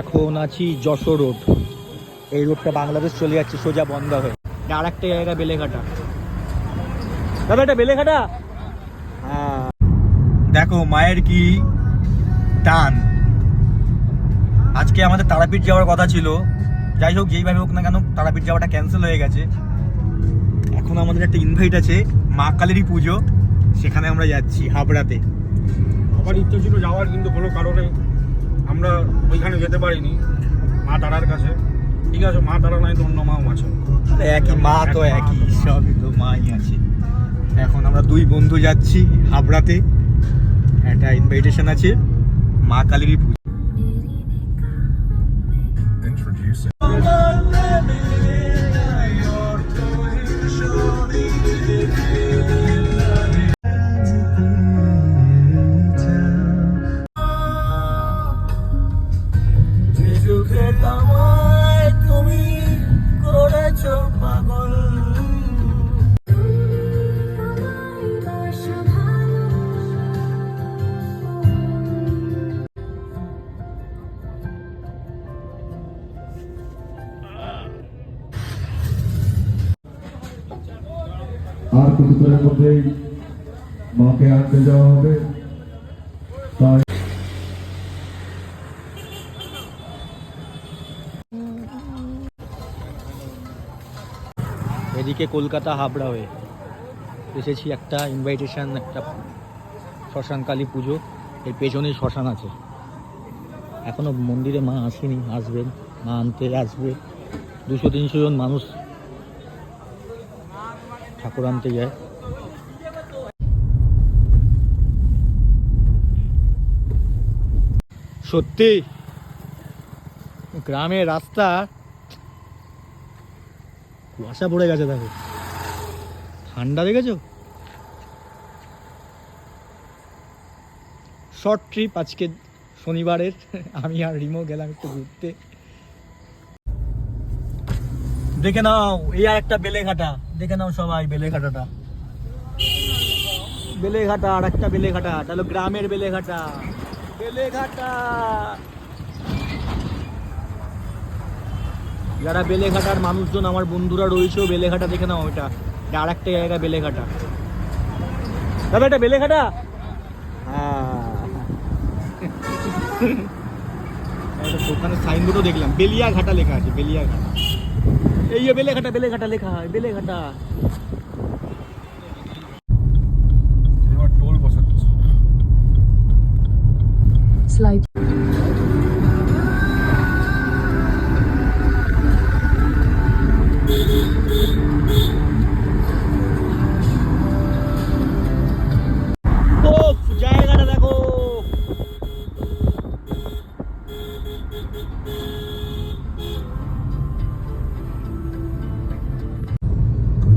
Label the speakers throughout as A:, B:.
A: এখন আছি যশোর রোড। এই রোডটা বাংলাদেশ চলে যাচ্ছে, সোজা বন্ধ হয়ে। আর একটা জায়গা, বেলেঘাটা। দাদা এটা বেলেঘাটা? হ্যাঁ। দেখো, মায়ের কি টান। আজকে আমাদের তারাপীঠ যাওয়ার কথা ছিল। যাই হোক, যেইভাবে হোক না কেন, তারাপীঠ যাওয়াটা ক্যান্সেল হয়ে গেছে। এখন আমাদের একটা ইনভাইট আছে, মা কালীরই পুজো। সেখানে আমরা যাচ্ছি, হাবড়াতে।
B: আমার ইচ্ছে ছিল যাওয়ার, কিন্তু কোনো কারণে আমরা ওইখানে যেতে পারিনি। মা তারার কাছে। ঠিক আছে মা তারা নাই তো অন্য মাও আছে।
A: একই মা তো একই
B: তো।
A: সবই তো মাই আছে। এখন আমরা দুই বন্ধু যাচ্ছি হাবড়াতে। একটা ইনভাইটেশন আছে মা কালীর পুজো। তুমি করেছ পাগল।
C: আর কিছুক্ষণের মধ্যেই মাকে আনতে যাওয়া হবে। তাই
A: এদিকে কলকাতা হাবড়া হয়ে এসেছি একটা ইনভাইটেশন একটা শ্মশানকালী পুজো। এর পেছনেই শ্মশান আছে। এখনও মন্দিরে মা আসেনি, আসবেন, মা আনতে আসবে। দুশো, তিনশো জন মানুষ ঠাকুর আনতে যায়। সত্যি, গ্রামের রাস্তা কুয়াশা পড়ে গেছে দেখো। ঠান্ডা দেখেছ? শর্ট ট্রিপ আজকে শনিবারের। আমি আর রিমো গেলাম একটু ঘুরতে। দেখে নাও, এই আর একটা বেলেঘাটা। দেখে নাও সবাই বেলেঘাটাটা। বেলেঘাটা আর একটা বেলেঘাটা এটা হলো গ্রামের বেলেঘাটা। বেলেঘাটা। যারা বেলেঘাটার মানুষজন আমার বন্ধুরা রয়েছেও বেলেঘাটা দেখে নাও ওইটা এটা আর একটা জায়গা বেলেঘাটা। দাদা এটা বেলেঘাটা? হ্যাঁ। একটা ওখানে সাইনবোর্ডও দেখলাম। বেলিয়াঘাটা লেখা আছে বেলিয়াঘাটা। এই যে বেলেঘাটা বেলেঘাটা লেখা হয় বেলেঘাটা।
D: Slide.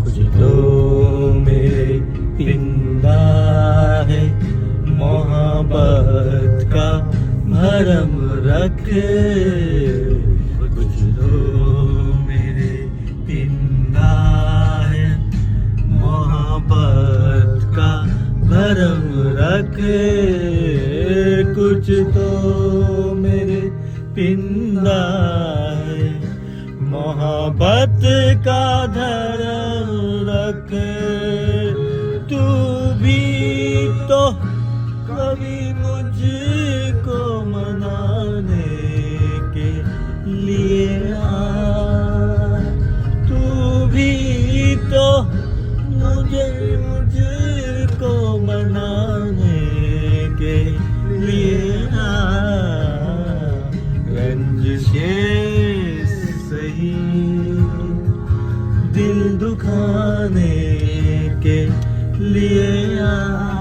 A: कुछ तो मेरे पिंदा है, मोहब्बत का भरम रखे। कुछ तो मेरे पिंदा है, मोहब्बत का भरम रखे। कुछ तो मेरे पिंदा है मोहब्बत का धर्म रखे तू भी तो कभी मुझको मनाने के लिए आ तू भी तो मुझे रंज सही दिल दुखाने के लिए आ